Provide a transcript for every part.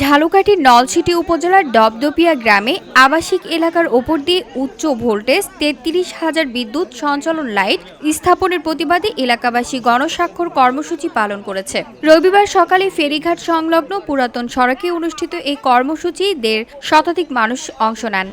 ঝালুকাঠির নলছিটি উপজেলার দপদপিয়া গ্রামে আবাসিক এলাকার ওপর দিয়ে উচ্চ ভোল্টেজ তেত্রিশ হাজার বিদ্যুৎ সঞ্চালন লাইট স্থাপনের প্রতিবাদে এলাকাবাসী গণস্বাক্ষর কর্মসূচি পালন করেছে। রবিবার সকালে ফেরিঘাট সংলগ্ন পুরাতন সড়কে অনুষ্ঠিত এই কর্মসূচি দের শতাধিক মানুষ অংশ নেন।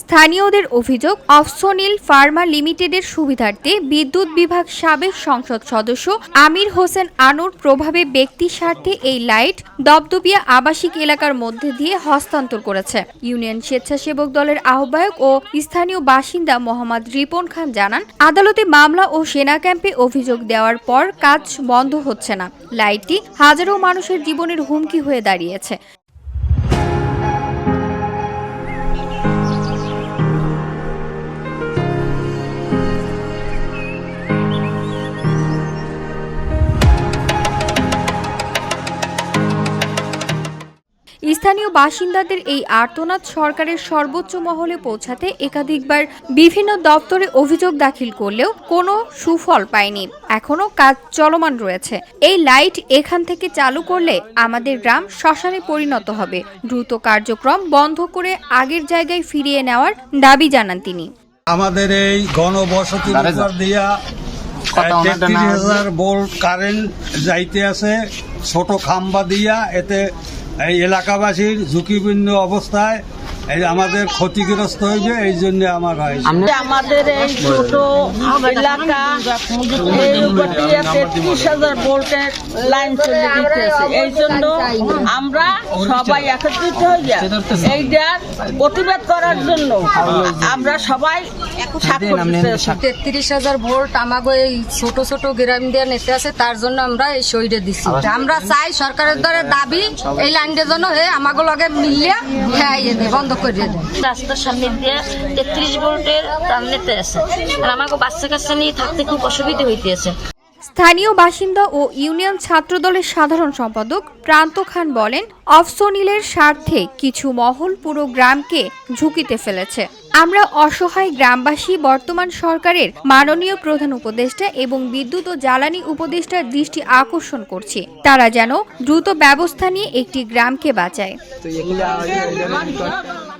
স্থানীয়দের অভিযোগ অফসোনিল ফার্মা লিমিটেডের সুবিধার্থে বিদ্যুৎ বিভাগ সাবেক সংসদ সদস্য আমির হোসেন আনুর প্রভাবে ব্যক্তি স্বার্থে এই লাইট দপদপিয়া আবাসিক এলাকার মধ্যে দিয়ে হস্তান্তর করেছে। ইউনিয়ন স্বেচ্ছাসেবক দলের আহ্বায়ক ও স্থানীয় বাসিন্দা মোহাম্মদ রিপন খান জানান, আদালতে মামলা ও সেনা ক্যাম্পে অভিযোগ দেওয়ার পর কাজ বন্ধ হচ্ছে না। লাইটটি হাজারো মানুষের জীবনের হুমকি হয়ে দাঁড়িয়েছে। স্থানীয় বাসিন্দাদের এই আর্তনাদ সরকারের সর্বোচ্চ মহলে পৌঁছাতে একাধিকবার বিভিন্ন দপ্তরে অভিযোগ দাখিল করলেও কোনো সুফল পায়নি। এখনও কাজ চলমান রয়েছে। এই লাইট এখান থেকে চালু করলে আমাদের গ্রাম শ্মশানে পরিণত হবে। দ্রুত কার্যক্রম বন্ধ করে আগের জায়গায় ফিরিয়ে নেওয়ার দাবি জানান তিনি। আমাদের এই উপর দিয়া তেত্রিশ হাজার ভোল্ট কারেন্ট যাইতে আছে ছোট খাম্বা দিয়া এতে এই এলাকাবাসীর ঝুঁকিপূর্ণ অবস্থায় এই আমাদের ক্ষতিগ্রস্ত হয়েছে এই জন্য আমার হয়। আমাদের এই ছোট এলাকা তেত্রিশ হাজার ভোল্টের লাইন চলে দিতেছে এই জন্য আমরা সবাই একত্রিত এইটার প্রতিবাদ করার জন্য আমরা সবাই তেত্রিশ হাজার ভোল্ট আমাকে এই ছোট ছোট গ্রাম দিয়ে নিতে আছে তার জন্য আমরা এই সইটা দিচ্ছি আমরা চাই সরকারের দ্বারা দাবি এই লাইনটার জন্য হে আমাকে লগে মিলিয়ে হ্যাঁ বন্ধ করে দেয় রাস্তার সামনে দিয়ে তেত্রিশ ভোল্টের তার নিতে আছে। আর আমাকে বাচ্চা কাচ্চা নিয়ে থাকতে খুব অসুবিধা হইতেছে। স্থানীয় বাসিন্দা ও ইউনিয়ন ছাত্রদলের সাধারণ সম্পাদক প্রান্ত খান বলেন অফসনিলের স্বার্থে কিছু মহল পুরো গ্রামকে ঝুঁকিতে ফেলেছে। আমরা অসহায় গ্রামবাসী বর্তমান সরকারের মাননীয় প্রধান উপদেষ্টা এবং বিদ্যুৎ ও জ্বালানি উপদেষ্টার দৃষ্টি আকর্ষণ করছি। তারা যেন দ্রুত ব্যবস্থা নিয়ে একটি গ্রামকে বাঁচায়।